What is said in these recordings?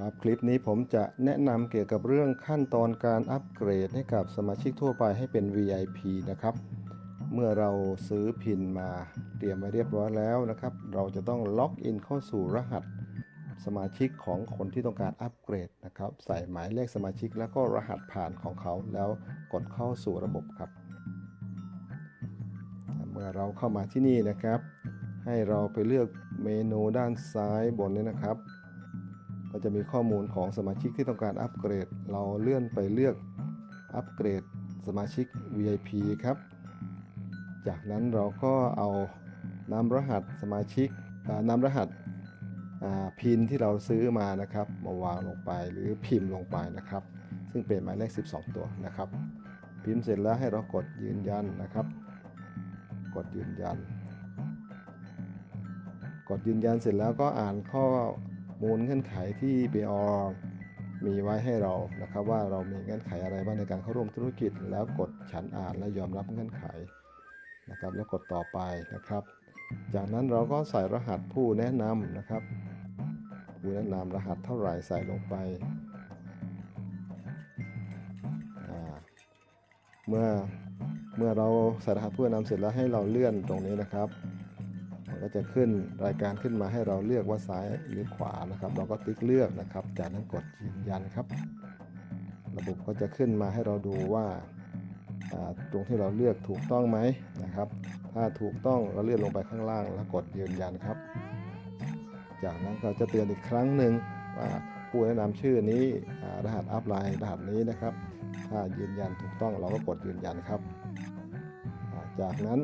ครับคลิปนี้ผมจะแนะนำเกี่ยวกับเรื่องขั้นตอนการอัปเกรดให้กับสมาชิกทั่วไปให้เป็น VIP นะครับ เมื่อเราซื้อพินมาเตรียมไว้เรียบร้อยแล้วนะครับ เราจะต้องล็อกอินเข้าสู่รหัสสมาชิกของคนที่ต้องการอัปเกรดนะครับ ใส่หมายเลขสมาชิกแล้วก็รหัสผ่านของเขาแล้วกดเข้าสู่ระบบครับ เมื่อเราเข้ามาที่นี่นะครับ ให้เราไปเลือกเมนูด้านซ้ายบนนี้นะครับ ก็จะมีข้อมูลของสมาชิกที่ต้องการอัปเกรด เราเลื่อนไปเลือกอัปเกรดสมาชิก VIP ครับ จากนั้นเราก็เอานำรหัสสมาชิกนำรหัสพินที่เราซื้อมานะครับมาวางลงไปหรือพิมพ์ลงไปนะครับ ซึ่งเป็นหมายเลข 12 ตัวนะครับ พิมพ์เสร็จแล้วให้เรากดยืนยันนะครับ กดยืนยัน กดยืนยันเสร็จแล้วก็อ่านข้อ มูลเงื่อนไขที่ BR มีไว้ให้เรานะครับว่าเรามีเงื่อนไขอะไรบ้างในการเข้าร่วมธุรกิจ แล้วกดฉันอ่านและยอมรับเงื่อนไขนะครับ แล้วกดต่อไปนะครับ จากนั้นเราก็ใส่รหัสผู้แนะนำนะครับผู้แนะนำรหัสเท่าไหร่ใส่ลงไปเมื่อเมื่อเราใส่รหัสผู้แนะนำเสร็จแล้วให้เราเลื่อนตรงนี้นะครับ ก็จะขึ้นรายการขึ้นมาให้เราเลือกว่าซ้ายหรือขวานะครับ เราก็ติ๊กเลือกนะครับ จากนั้นกดยืนยันครับ ระบบก็จะขึ้นมาให้เราดูว่าตรงที่เราเลือกถูกต้องไหมนะครับ ถ้าถูกต้องเราเลื่อนลงไปข้างล่างแล้วกดยืนยันครับ จากนั้นก็จะเตือนอีกครั้งหนึ่งว่าผู้แนะนำชื่อนี้รหัสอัพไลน์รหัสนี้นะครับ ถ้ายืนยันถูกต้องเราก็กดยืนยันครับ จากนั้น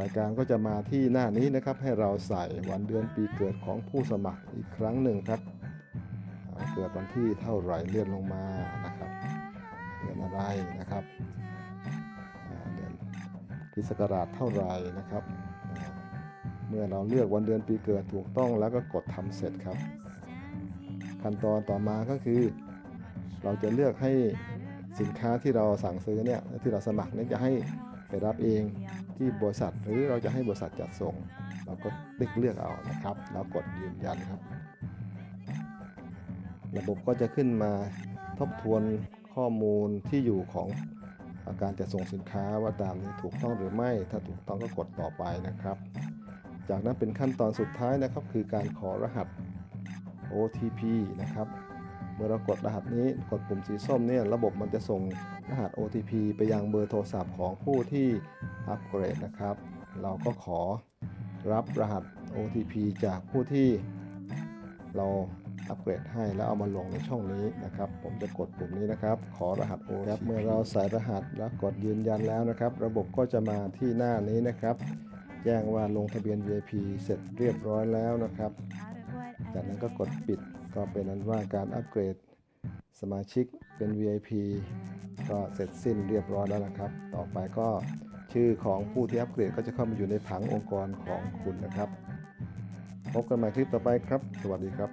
รายการก็จะมาที่หน้านี้นะครับ ให้เราใส่วันเดือนปีเกิดของผู้สมัครอีกครั้งหนึ่งครับเกิดวันที่เท่าไหร่เลื่อนลงมานะครับเดือนอะไรนะครับเดือนคริสต์ศักราชเท่าไหร่นะครับ เมื่อเราเลือกวันเดือนปีเกิดถูกต้องแล้วก็กดทำเสร็จครับ ขั้นตอนต่อมาก็คือ เราจะเลือกให้สินค้าที่เราสั่งซื้อเนี่ยที่เราสมัครเนี่ยจะให้ ไปรับเองที่บริษัทหรือเราจะให้บริษัทจัดส่ง เราก็ติ๊กเลือกเอานะครับ แล้วกดยืนยันครับ ระบบก็จะขึ้นมาทบทวนข้อมูลที่อยู่ของการจัดส่งสินค้าว่าตามนี้ถูกต้องหรือไม่ ถ้าถูกต้องก็กดต่อไปนะครับ จากนั้นเป็นขั้นตอนสุดท้ายนะครับ คือการขอรหัส OTP นะครับ เมื่อเรากดรหัสนี้กดปุ่มสีส้มเนี่ยระบบมันจะส่งรหัส OTP ไปยังเบอร์โทรศัพท์ของผู้ที่อัปเกรดนะครับ เราก็ขอรับรหัส OTP จากผู้ที่เราอัปเกรดให้แล้วเอามาลงในช่องนี้นะครับ ผมจะกดปุ่มนี้นะครับ ขอรหัส OTP เมื่อเราใส่รหัสแล้วกดยืนยันแล้วนะครับ ระบบก็จะมาที่หน้านี้นะครับ แจ้งว่าลงทะเบียน VIP เสร็จเรียบร้อยแล้วนะครับ จากนั้นก็กดปิด ก็เป็นนั้นว่าการอัปเกรดสมาชิกเป็น VIP ก็เสร็จสิ้นเรียบร้อยแล้วนะครับ ต่อไปก็ชื่อของผู้ที่อัปเกรดก็จะเข้ามาอยู่ในผังองค์กรของคุณนะครับ พบกันใหม่คลิปต่อไปครับ สวัสดีครับ